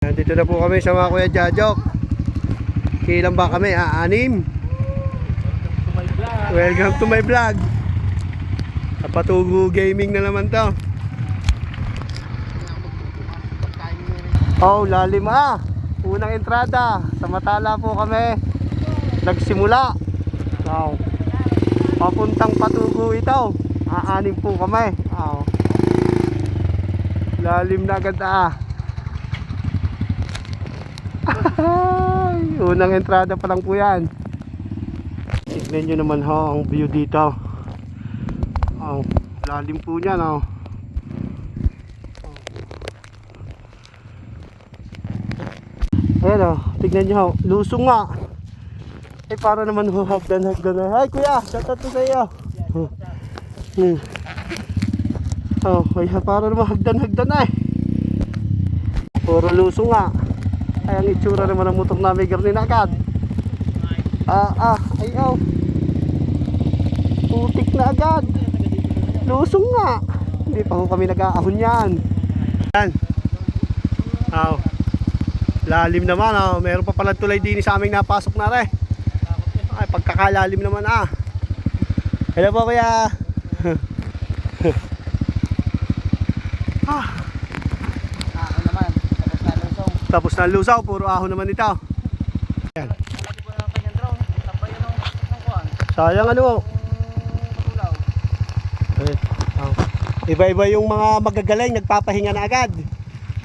Nandito na po kami sa mga Kuya Jajok. Kailan ba kami? Ah, anim. Welcome to my vlog. Kapatugo gaming na naman to. Oh, lalim ah. Unang entrada. Sa Matala po kami. Nagsimula. Wow. Papuntang patugo ito. Aanim po kami. Wow. Lalim na agad ah. Ay, unang entrada pa lang po yan. Tignan nyo naman ho ang view dito. Oh, lalim po niyan oh. Ayan oh, tignan nyo ho. Lusong nga. Eh para naman ho hagdan hagdan. Ay kuya, shoutout to sa. Oh. Hmm. Oh, ay para naman hagdan hagdan na eh. Puro lusong nga. Ay, ang itsura naman ng motor namin garnin agad. Ah, ah, ayaw. Putik na agad. Lusong nga. Hindi pa ho kami nag-aahon yan. Yan. Aw. Lalim naman, ah. Meron pa pala tulay din sa aming napasok na re. Ay, pagkakalalim naman, ah. Hello po, kuya. ah. Ako naman, tapos na lusong. Tapos na lusaw, puro ahon naman ito. Yan. Malaki po yung kanyang drone. Tambay yun ang ng kuhan. Sayang ano, oh. Eh, oh. Iba-iba yung mga magagaling, nagpapahinga na agad.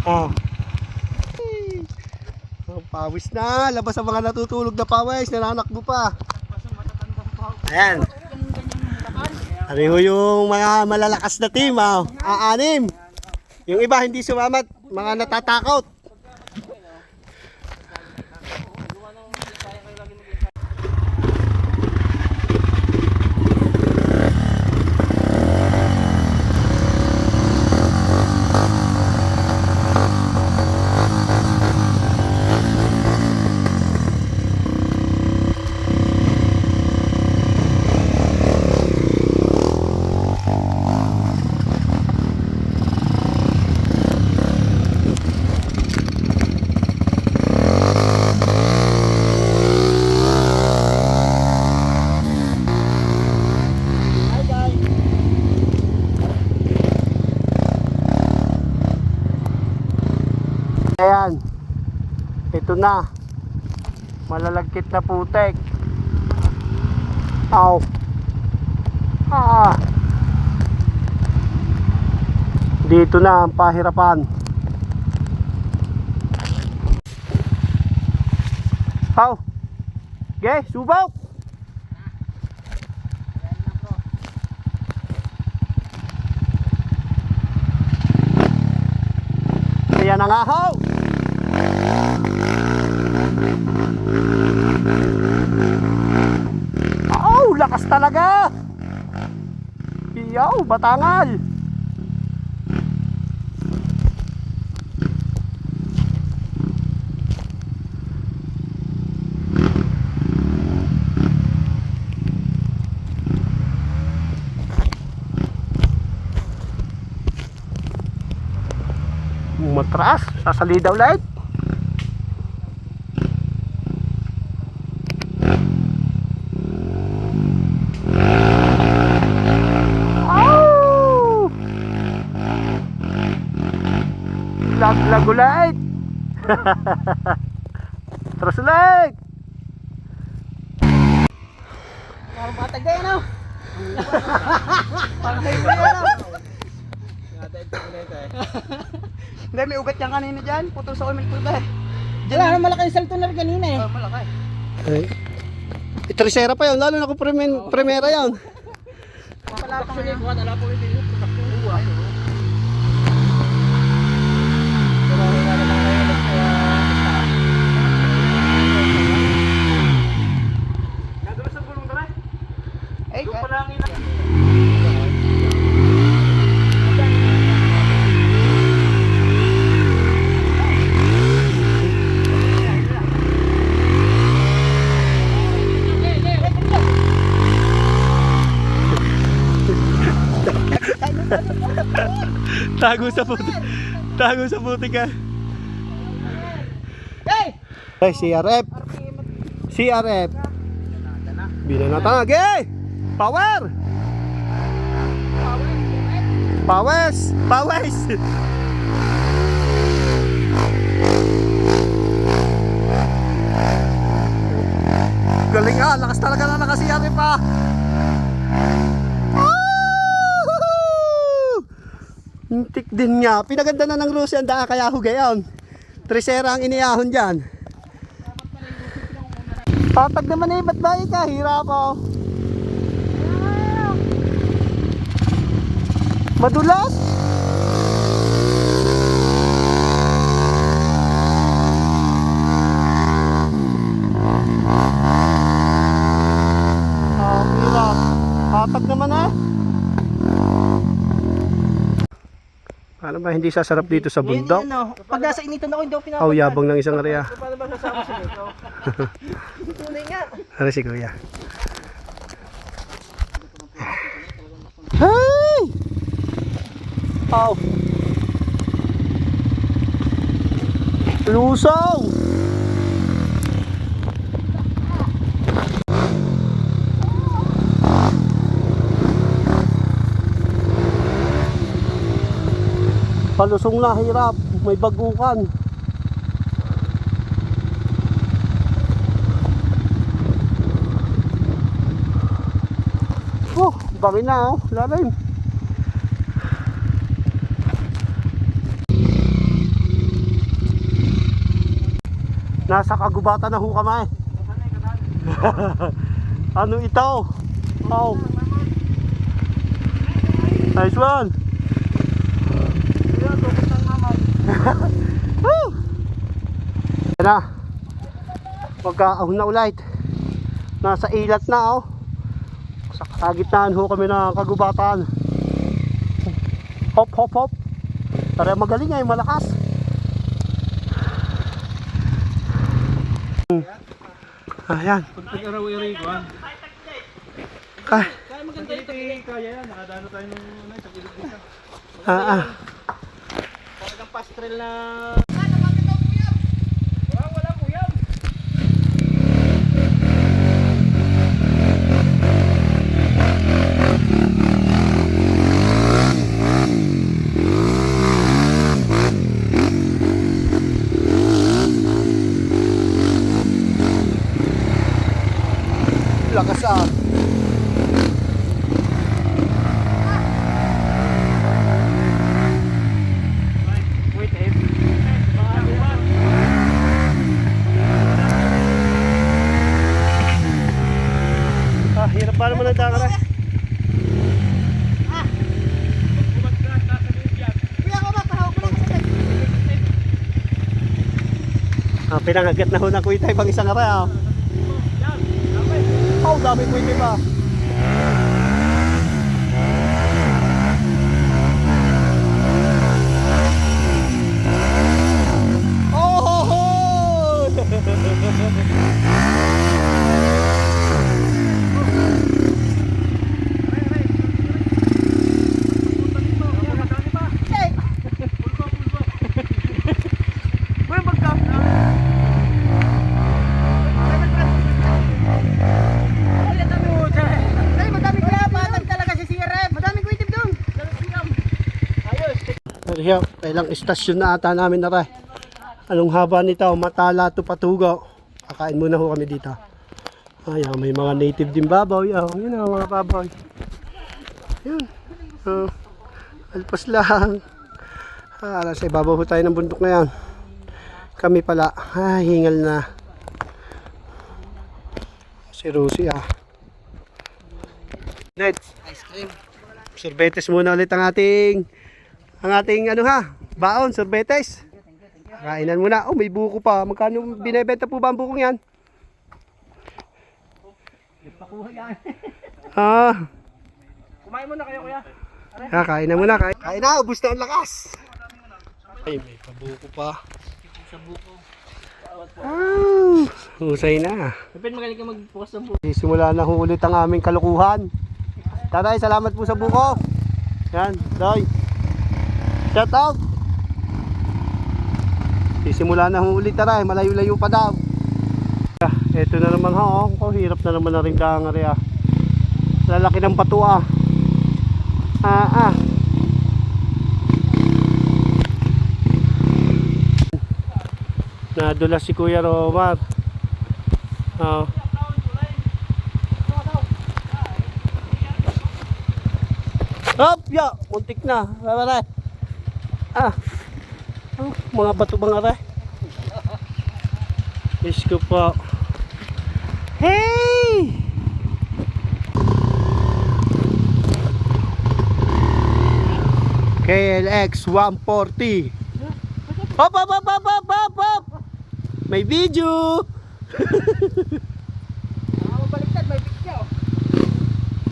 Ah. Oh, pawis na, labas ang mga natutulog na pawis, nananakbo pa. Ayan. Ano ho yung mga malalakas na team, ah. Aanim. Yung iba hindi sumamat, mga natatakot. Ayan. Ito na. Malalagkit na putek. Aw. Ah. Dito na ang pahirapan. Aw. Ge, subaw. Ayan na nga ho. Oh, lakas talaga. Iyaw, batangal. Matras, sasalidaw light. Oh! Lago light. Tras light. Parang patag na yan, oh. Parang may ulit yan, oh. Hindi, may ugat yan kanina dyan. Putol sa umil ko ba? Diyan na, malaki yung salto na rin kanina eh. Oh, malaki. Ay. Itresera pa yun, lalo na kung premen, primera yun. Wala pa nga. Wala po yung Uwa. Eh, Tago sa puti. Tago sa puti ka. Ay, CRF. CRF. Binanatag eh! Power! Pawes! Pawes! Galing ah! Lakas talaga na nakasiyari pa! Din nga. Pinaganda na ng Rusian daan kaya hugayon. Tresera ang iniahon dyan. Tatag naman eh, ba't ba ka? Hirap oh. Madulas? Ah, hirap. Tatag naman ah. Paano ba hindi sasarap dito sa bundok? Ano, pag nasa initan ako, hindi ako Aw, yabang ng isang area. Paano ba sasama siya dito? Tunay nga. Ano si Kuya? Hey! Aw! Lusaw! Palusong na hirap, may bagukan. Oh, bangi na oh, lalim. Nasa kagubatan na ho kami. ano ito? Oh. Nice one. Woo! Yan na. Pagkaahon na ulit. Nasa ilat na oh. Sa kalagitnaan ho kami ng kagubatan. Hop, hop, hop. Tara magaling ay malakas. Ayan. Pag-araw-iri ko, ah. Kay. Kaya maganda ito. Kaya yan, nakadano tayo nung sa. Ah, ah. Muéstrela. Pinangagat na ho ng kuitay pang isang araw. Oh, dami kuitay pa. Oh, ho, ho! Hey! Kuya, magka. Ay, madami kuya. Patag talaga si CRM. Madami kuya tip doon. Ayos. Pero hiyaw, kailang istasyon na ata namin na rin. Anong haba nito? Matala to patugaw. Kakain muna ho kami dito. Ayan, may mga native din babaw. Yan, yun ang mga babaw. Yun. Uh, alpas lang. Ah, nasa ibabaw ho tayo ng bundok na yan. Kami pala. Ah, hingal na. Si Rosie ah. Ned, Ice cream. sorbetes muna ulit ang ating ang ating ano ha, baon, sorbetes. Kainan muna. Oh, may buko pa. Magkano binebenta po ba ang bukong yan? Pakuha yan. Ah, Kumain mo na kayo kuya. ah kain na muna. Kain, kain na, ubus na ang lakas. Ay, may pabuko pa. Sa buko. Ah, husay na. Kapit magaling ka magbukas ng buko. Simula na ho ulit ang aming kalukuhan. Tatay, salamat po sa buko. Yan, Doy. Shout out. Sisimula na huli tara, malayo-layo pa daw. Ah, eto na naman ho, oh. hirap na naman na rin kangari ah. Lalaki ng bato ah. Ah, ah. Nadulas si Kuya Romar. Ah. Hop, ya, muntik na. Bye Ah. Oh, mga bato mga aray. Diyos ko po. Hey! KLX 140. Hop, hop, hop, hop, hop, hop, hop. May video. Mabaliktad.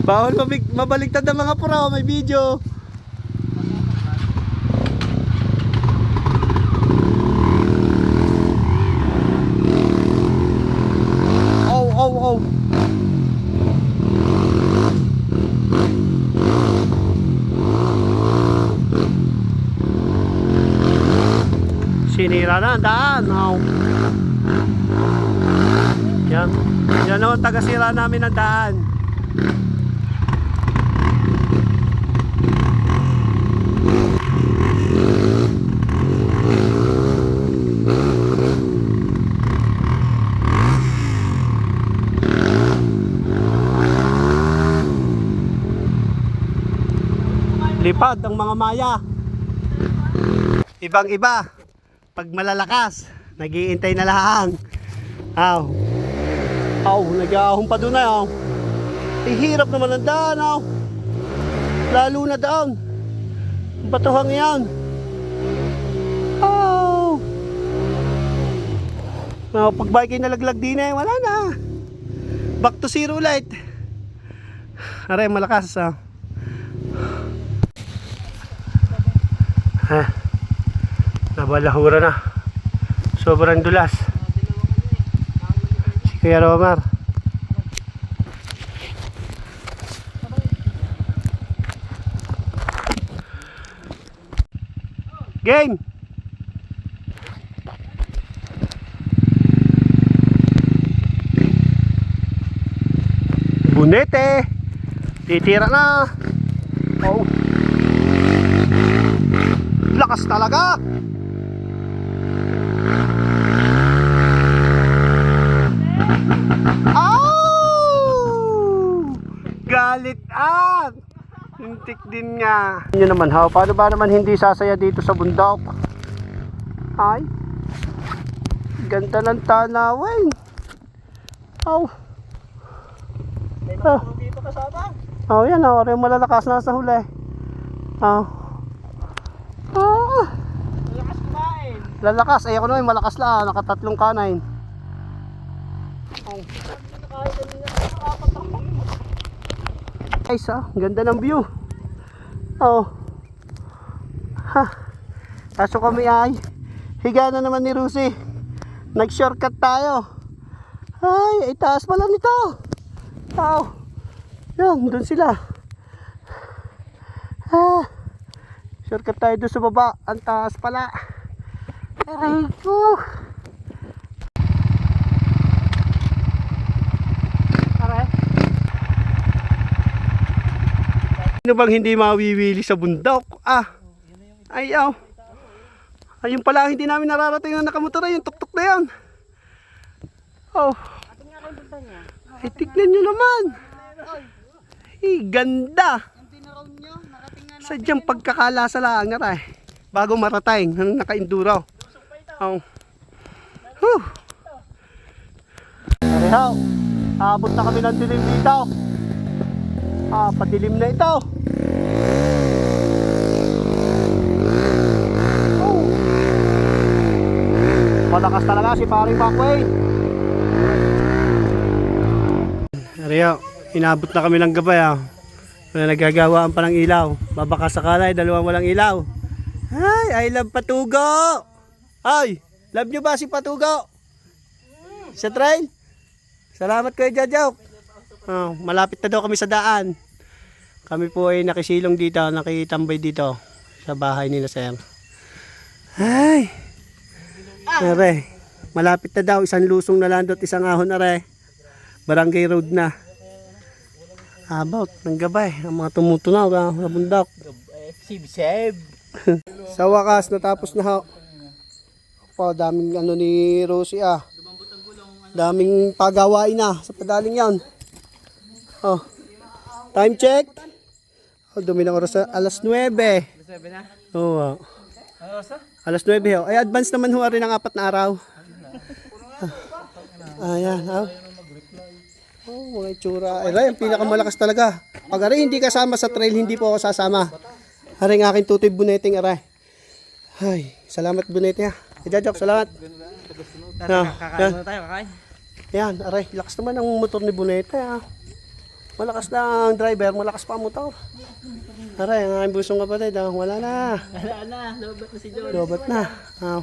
Bawal mabig mabaligtad ng mga pro, may video. Oh, oh, oh. Sinira na daan. Oh. Yan. Yan o, taga-sira namin ang daan. Lipad ang mga maya. Ibang iba. Pag malalakas, nagiintay na lang. Aw. Aw, nag-aahon pa doon na aw. Eh, hirap naman ang daan aw. Lalo na daan. Batuhang yan. Aw. Oh, pag bike nalaglag din eh, wala na. Back to zero light. Aray, malakas ah. Ha. Nabalahura na. Sobrang dulas. Si Kuya Romar. Game! Bunete! Titira na! Oh! Lakas talaga! Ow! Galit at! Hintik din nga. Yun naman ha, paano ba naman hindi sasaya dito sa bundok? Ay, ganda ng tanawin. Oh. May Ah. mga dito kasama. Oh, yan oh, rin malalakas na sa huli. Oh. Ah, Malakas kumain. lalakas. Ay ako naman, malakas lang. Nakatatlong kanain. Kahit kanina, nakakapat ako. Guys, ah, ganda ng view. Oh. Ha. Kaso kami ay higa na naman ni Rusi. Nag-shortcut tayo. Ay, ay taas pala nito. Oh. Yan, doon sila. Ah. Shortcut tayo doon sa baba. Ang taas pala. Aray ko. Ano bang hindi mawiwili sa bundok? Ah. Ayaw. Ayun pala hindi namin nararating na nakamotora yung tuktok na yan. Oh. Ay, tignan nyo naman. Ay, ganda. Sadyang pagkakalasa lang nga eh. Bago marating, nang naka-enduro. Oh. Whew. Pareho. Abot na kami ng dilim dito. Ah, padilim na ito. Oh. Malakas talaga si paring Backway. Ariyo, inabot na kami ng gabay ah. Wala nagagawaan pa ng ilaw. Babaka sakala ay dalawang walang ilaw. Ay, I love Patugo! Ay, love nyo ba si Patugo? Sa trail? Salamat kayo, Jajaw. Oh, malapit na daw kami sa daan. Kami po ay nakisilong dito, nakitambay dito sa bahay nila, sir. Ay! Are, malapit na daw. Isang lusong na lang doon, isang ahon are. Barangay road na. About, ng gabay. Ang mga tumutunaw ah, sa bundok. Sib-sib. Sa wakas, natapos na ho. Pa, daming ano ni Rosie ah. Daming pagawain na sa padaling yan. Oh. Time check. Oh, dumi ng oras sa alas 9. Sabi na. Oo. Oh, sa? alas 9 ho. Ay, advance naman ho rin ang apat na araw. Ah, Ayan, ha. Oh, mga itsura. Ay, Ray, ang pinakamalakas talaga. Pag aray, hindi kasama sa trail, hindi po ako sasama. Aray, ang aking tutoy buneting, aray. Ay, salamat bunete ha. Ijajok, salamat. Ah. Kakain tayo, kakain. Yan, aray, lakas naman ang motor ni Bunete ha. Malakas na ang driver, malakas pa ang motor. Aray, ang aking busong kapatid ha. Wala na. Wala na, lobat na si John. Lobat na. Aw.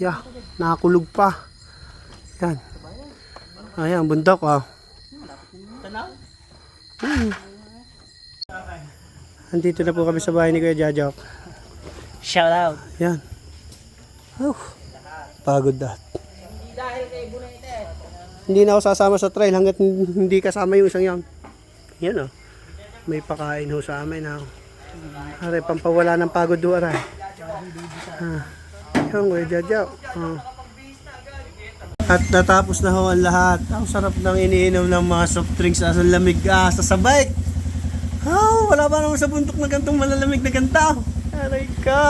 Yeah, nakakulog pa. Yan. Ayan, bundok ah. Tanaw? Andito na po kami sa bahay ni Kuya Jajok. Shout out. Yan. Uh, pagod na. Dahil kay Bunete. Hindi na ako sasama sa trail hanggat hindi kasama yung isang yan. Yan oh. May pakain ho sa amin ha. Are, pampawala ng pagod do aray. Ah. Yan, Kuya Jajok. Ah. At natapos na ho ang lahat. Ang sarap ng iniinom ng mga soft drinks sa lamig ah, sa sabay. Oh, wala pa naman sa bundok na gantong malalamig na ganta. Aray ka!